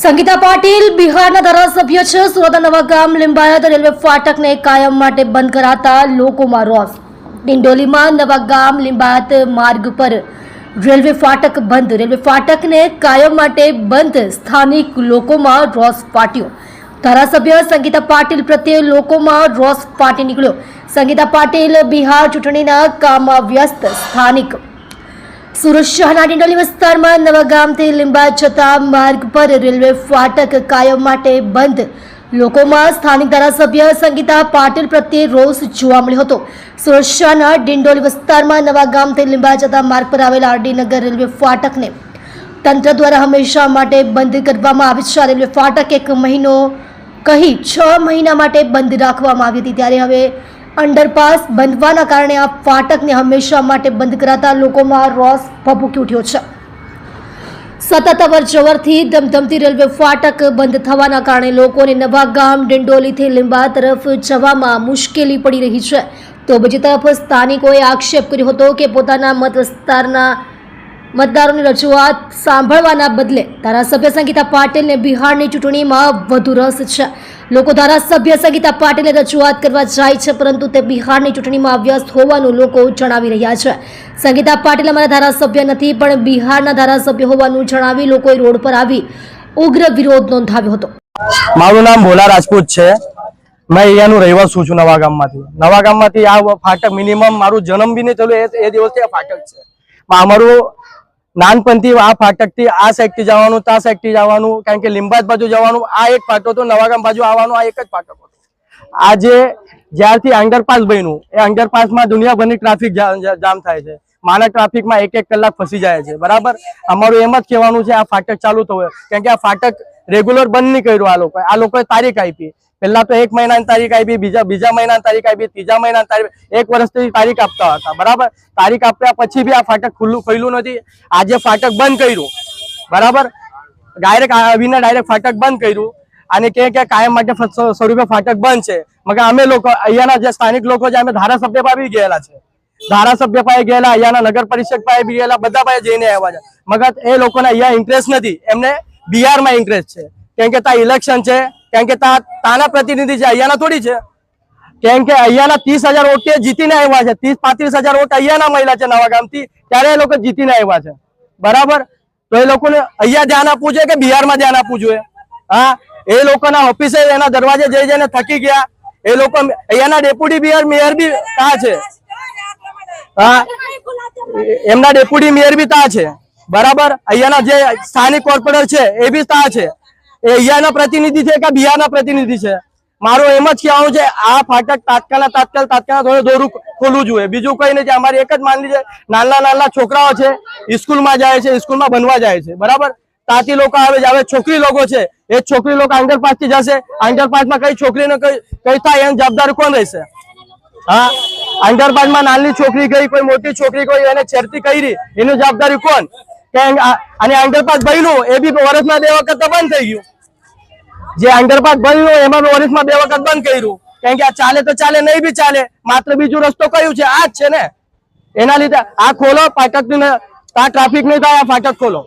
સંગીતા પાટીલ બિહારના ધારાસભ્ય છે. સુરત નવાગામ લિંબાયત રેલવે ફાટકને કાયમ માટે બંધ કરાતા લોકોમાં રોષ. ડિંડોલીમાં નવાગામ લિંબાયત માર્ગ પર રેલવે ફાટક બંધ. રેલવે ફાટકને કાયમ માટે બંધ. સ્થાનિક લોકોમાં રોષ ફાટ્યો. ધારાસભ્ય સંગીતા પાટીલ પ્રત્યે લોકોમાં રોષ ફાટી નીકળ્યો. સંગીતા પાટીલ બિહાર ચૂંટણીના કામમાં વ્યસ્ત. સ્થાનિક સુરત શહેરના ડિંડોલી વિસ્તારમાં નવાગામથી લીંબા જતા માર્ગ પર રેલવે ફાટક કાયમ માટે બંધ. લોકોમાં સ્થાનિક ધારાસભ્ય સંગીતા પાટીલ પ્રત્યે રોષ જોવા મળ્યો હતો. સુરત શહેરના ડિંડોલી વિસ્તારમાં નવાગામથી લીંબા જતા માર્ગ પર આવેલા આરડીનગર રેલવે ફાટકને તંત્ર દ્વારા હંમેશા માટે બંધ કરવામાં આવે છે. રેલવે ફાટક એક મહિનો કહી છ મહિના માટે બંધ રાખવામાં આવી હતી. ત્યારે હવે અંડરપાસ બંધવાના કારણે આ ફાટકને હંમેશા માટે બંધ કરાતા લોકોમાં રોષ ભભૂકી ઉઠ્યો છે. સતત અવરજવરથી ધમધમતી રેલવે ફાટક બંધ થવાના કારણે લોકોને નવાગામ ડિંડોલીથી લીંબા તરફ જવામાં મુશ્કેલી પડી રહી છે. તો બીજી તરફ સ્થાનિકોએ આક્ષેપ કર્યો હતો કે પોતાના મત વિસ્તારના મતદારોની રજૂઆત સાંભળવાના બદલે ધારાસભ્ય સંગીતા પાટીલને બિહારની ચૂંટણીમાં વધુ રસ છે. લોકો ધારાસભ્ય સંગીતા પાટીલને રજૂઆત કરવા જાય છે, પરંતુ તે બિહારની ચૂંટણીમાં વ્યસ્ત હોવાનું લોકો જણાવી રહ્યા છે. સંગીતા પાટીલ અમારા ધારાસભ્ય નથી, પણ બિહારના ધારાસભ્ય હોવાનું જણાવી લોકોએ રોડ પર આવી ઉગ્ર વિરોધ નોંધાવ્યો હતો. મારું નામ ભોલા રાજપૂત છે. મેં અહીંયાનું રહેવાસું છું નવા ગામમાંથી. નવા ગામમાંથી આ ફાટક મિનિમમ મારું જન્મ બી નહીં થયેલું એ- દિવસથી આ ફાટક છે. અમારું નાનપણથી આ ફાટકથી આ સાઈડથી જવાનું ત્યાં સાઈડથી જવાનું, કારણ કે લીંબાદ બાજુ જવાનું, આ એક ફાટો હતો, નવાગામ બાજુ આવવાનું આ એક જ ફાટક હતો. આજે જ્યારથી અંડરપાસ બન્યું, એ અંડરપાસમાં દુનિયાભરની ટ્રાફિક જામ થાય છે. માના ટ્રાફિકમાં એક એક કલાક ફસી જાય છે, બરાબર? અમારું એમ જ કહેવાનું છે, આ ફાટક ચાલુ થવું કારણ કે આ ફાટક રેગ્યુલર બંધ નહીં કર્યું આ લોકોએ. આ લોકોએ તારીખ આપી. પહેલા તો એક મહિનાની તારીખ આપી, બીજા બીજા મહિનાની તારીખ આપી, ત્રીજા મહિનાની તારીખ એક વર્ષથી તારીખ આપતા હતા, બરાબર? તારીખ આપ્યા પછી બી આ ફાટક ખુલ્લું ખુલ્લું નથી. આજે ફાટક બંધ કર્યું, બરાબર? ડાયરેક્ટ આવીને ડાયરેક્ટ ફાટક બંધ કર્યું. અને કે કે કાયમ માટે સ્વરૂપે ફાટક બંધ છે. મગર અમે લોકો, અહીંયાના જે સ્થાનિક લોકો છે, અમે ધારાસભ્ય પાસે ગયેલા છે. ધારાસભ્ય પાસે ગયેલા, અહીંયાના નગર પરિષદ પાસે બી ગયેલા, બધા પાસે જઈને આવ્યા છે. મગર એ લોકોને અહીંયા ઇન્ટરેસ્ટ નથી. એમને બિહારમાં ઇન્ટરેસ્ટ છે. કેમ કે ત્યાં ઇલેક્શન છે. કેમ કે તાના પ્રતિનિધિ છે, અહીંયાના થોડી છે. કેમ કે અહીંયાના ત્રીસ હજાર વોટ જીતીને આવ્યા છે. ત્રીસ પાંત્રીસ હજાર વોટ અહીંયાના મહિલા છે નવા ગામથી, ત્યારે એ લોકો જીતીને આવ્યા છે. બરાબર? તો એ લોકોને અહીંયા ધ્યાન આપવું જોઈએ કે બિહારમાં ધ્યાન આપવું જોઈએ? હા? એ લોકોના ઓફિસે એના દરવાજે જઈ જઈને થકી ગયા. એ લોકો અહીંયાના ડેપ્યુટી બિહાર મેયર બી ત્યાં છે. હા? એમના ડેપ્યુટી મેયર બી ત્યાં છે. બરાબર? અહીંયાના જે સ્થાનિક કોર્પોરેટર છે, એ બી તા છે. એ અહીંયાના પ્રતિનિધિ છે કે બિહારના પ્રતિનિધિ છે? મારું એમ જ કહેવાનું છે, આ ફાટક તાત્કાલિક તાત્કાલિક તાત્કાલિક થોડું દોરું ખોલવું જોઈએ. બીજું કઈ નથી અમારી એક જ માનલી છે, નાના નાના છોકરાઓ છે સ્કૂલમાં જાય છે સ્કૂલમાં બનવા જાય છે. બરાબર? તાતી લોકો આવે છે, હવે છોકરી લોકો છે, એ છોકરી લોકો અંડરપાસથી જશે. અંડરપાસમાં કઈ છોકરીને કઈ કઈ થાય, એની જવાબદારી કોણ રહેશે? હા? અંડરપાસમાં નાની છોકરી ગઈ, કોઈ મોટી છોકરી કોઈ એને છેડતી કરી, એની જવાબદારી કોણ? અને અંડરપાસ બન્યું એ બી વર્ષમાં બે વખત તો બંધ થઈ ગયું. જે અંડરપાસ બન્યું એમાં વર્ષમાં બે વખત બંધ કર્યું. કારણ કે આ ચાલે તો ચાલે, નહીં બી ચાલે. માત્ર બીજું રસ્તો કયું છે? આ જ છે ને. એના લીધે આ ખોલો ફાટક આ ટ્રાફિક નહીં થાય, આ ફાટક ખોલો.